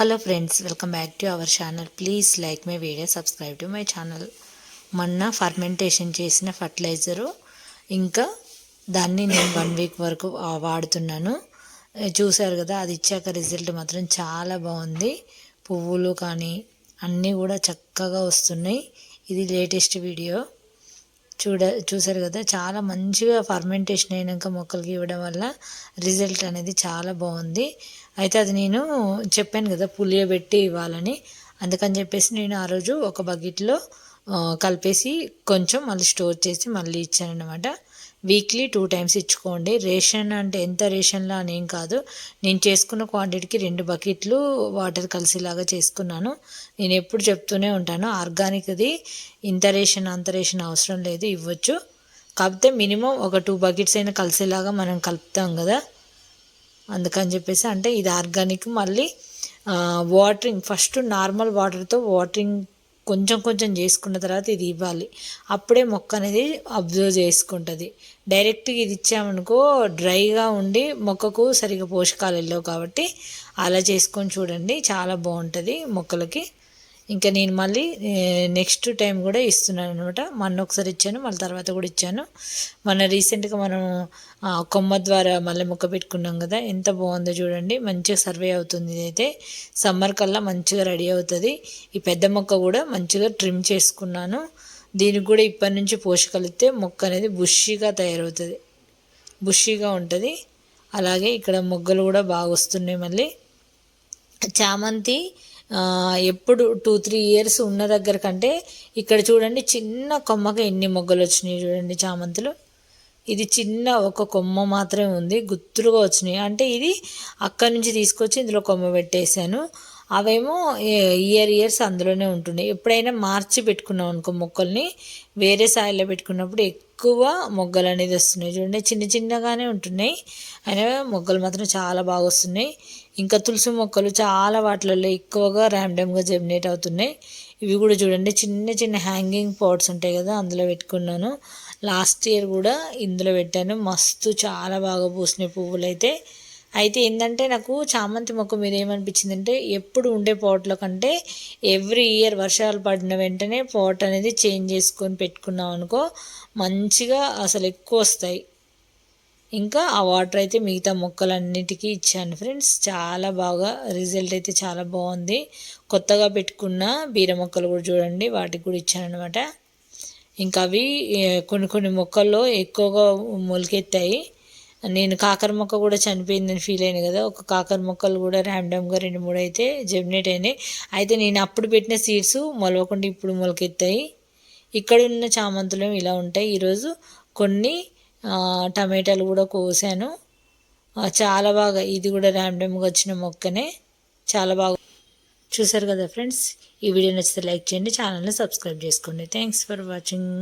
Hello friends welcome back to our channel please like my video subscribe to my channel మొన్న fermentation చేసిన fertiliser ఇంకా దాన్ని నేను one week వరకు వాడుతున్నాను. చూశారు కదా అది ఇచ్చాక రిజల్ట్ మాత్రం చాలా బాగుంది. పువ్వులు కానీ అన్నీ కూడా చక్కగా వస్తున్నాయి. ఇది లేటెస్ట్ వీడియో చూడ చూసారు కదా చాలా మంచిగా ఫర్మెంటేషన్ అయినాక మొక్కలకి ఇవ్వడం వల్ల రిజల్ట్ అనేది చాలా బాగుంది. అయితే అది నేను చెప్పాను కదా పులియబెట్టి ఇవ్వాలని. అందుకని చెప్పేసి నేను ఆ రోజు ఒక బకెట్లో కలిపేసి కొంచెం మళ్ళీ స్టోర్ చేసి మళ్ళీ ఇచ్చాను వీక్లీ టూ టైమ్స్ ఇచ్చుకోండి. రేషన్ అంటే ఎంత రేషన్లో అని ఏం కాదు. నేను చేసుకున్న క్వాంటిటీకి రెండు బకెట్లు వాటర్ కలిసేలాగా చేసుకున్నాను. నేను ఎప్పుడు చెప్తూనే ఉంటాను ఆర్గానిక్ది ఇంత రేషన్ అంత రేషన్ అవసరం లేదు ఇవ్వచ్చు. కాకపోతే మినిమం ఒక టూ బకెట్స్ అయినా కలిసేలాగా మనం కలుపుతాం కదా. అందుకని చెప్పేసి అంటే ఇది ఆర్గానిక్ మళ్ళీ వాటరింగ్ ఫస్ట్ నార్మల్ వాటర్తో వాటరింగ్ కొంచెం కొంచెం చేసుకున్న తర్వాత ఇది ఇవ్వాలి. అప్పుడే మొక్క అనేది అబ్జర్వ్ చేసుకుంటుంది. డైరెక్ట్గా ఇది ఇచ్చామనుకో డ్రైగా ఉండి మొక్కకు సరిగా పోషకాలు వెళ్ళవు కాబట్టి అలా చేసుకొని చూడండి. చాలా బాగుంటుంది మొక్కలకి. ఇంకా నేను మళ్ళీ నెక్స్ట్ టైం కూడా ఇస్తున్నాను అనమాట మొన్న ఒకసారి ఇచ్చాను మళ్ళీ తర్వాత కూడా ఇచ్చాను. మొన్న రీసెంట్గా మనం కొమ్మ ద్వారా మళ్ళీ మొక్క పెట్టుకున్నాం కదా ఎంత బాగుందో చూడండి. మంచిగా సర్వే అవుతుంది ఇదైతే. సమ్మర్ కల్లా మంచిగా రెడీ అవుతుంది. ఈ పెద్ద మొక్క కూడా మంచిగా ట్రిమ్ చేసుకున్నాను. దీనికి కూడా ఇప్పటి నుంచి పోషకాలు ఇస్తే మొక్క అనేది బుషిగా తయారవుతుంది. బుషిగా ఉంటుంది. అలాగే ఇక్కడ మొగ్గలు కూడా బాగా వస్తున్నాయి మళ్ళీ. చామంతి ఎప్పుడు టూ త్రీ ఇయర్స్ ఉన్న దగ్గర కంటే ఇక్కడ చూడండి చిన్న కొమ్మకి ఎన్ని మొగ్గలు వచ్చినాయి చూడండి చామంతులు. ఇది చిన్న ఒక కొమ్మ మాత్రమే ఉంది గుత్తులుగా వచ్చినాయి. అంటే ఇది అక్కడి నుంచి తీసుకొచ్చి ఇందులో కొమ్మ పెట్టేశాను. అవేమో ఇయర్ ఇయర్స్ అందులోనే ఉంటున్నాయి ఎప్పుడైనా మార్చి పెట్టుకున్నాం అనుకో మొక్కల్ని వేరే సాయిల్లో పెట్టుకున్నప్పుడు ఎక్కువ మొగ్గలు అనేది వస్తున్నాయి. చూడండి చిన్న చిన్నగానే ఉంటున్నాయి. అయినా మొగ్గలు మాత్రం చాలా బాగా వస్తున్నాయి. ఇంకా తులసి మొక్కలు చాలా వాటిలలో ఎక్కువగా ర్యాండమ్గా జెమినేట్ అవుతున్నాయి. ఇవి కూడా చూడండి చిన్న చిన్న హ్యాంగింగ్ పాట్స్ ఉంటాయి కదా అందులో పెట్టుకున్నాను. లాస్ట్ ఇయర్ కూడా ఇందులో పెట్టాను. మస్తు చాలా బాగా పూసినాయి పువ్వులు అయితే అయితే ఏంటంటే నాకు చామంతి మొక్క మీద ఏమనిపించింది అంటే ఎప్పుడు ఉండే పోట్ల కంటే ఎవ్రీ ఇయర్ వర్షాలు పడిన వెంటనే పాట్ అనేది చేంజ్ చేసుకొని పెట్టుకున్నాం అనుకో మంచిగా అసలు ఎక్కువ వస్తాయి. ఇంకా ఆ వాటర్ అయితే మిగతా మొక్కలన్నిటికీ ఇచ్చాను ఫ్రెండ్స్. చాలా బాగా రిజల్ట్ అయితే చాలా బాగుంది. కొత్తగా పెట్టుకున్న బీర మొక్కలు కూడా చూడండి వాటికి కూడా ఇచ్చాను అనమాట ఇంకా అవి కొన్ని కొన్ని మొక్కల్లో ఎక్కువగా మొలకెత్తాయి. నేను కాకర మొక్క కూడా చనిపోయిందని ఫీల్ అయినా కదా ఒక కాకర మొక్కలు కూడా ర్యాండమ్గా రెండు మూడు అయితే జెమినేట్ అయినాయి. అయితే నేను అప్పుడు పెట్టిన సీడ్స్ మొలవకుండా ఇప్పుడు మొలకెత్తాయి. ఇక్కడ ఉన్న చామంతులు ఇలా ఉంటాయి. ఈరోజు కొన్ని టమాటాలు కూడా కోసాను. చాలా బాగా ఇది కూడా ర్యాండమ్గా వచ్చిన మొక్కనే చాలా బాగా. చూసారు కదా ఫ్రెండ్స్ ఈ వీడియో నచ్చితే లైక్ చేయండి ఛానల్ని సబ్స్క్రైబ్ చేసుకోండి. Thanks for watching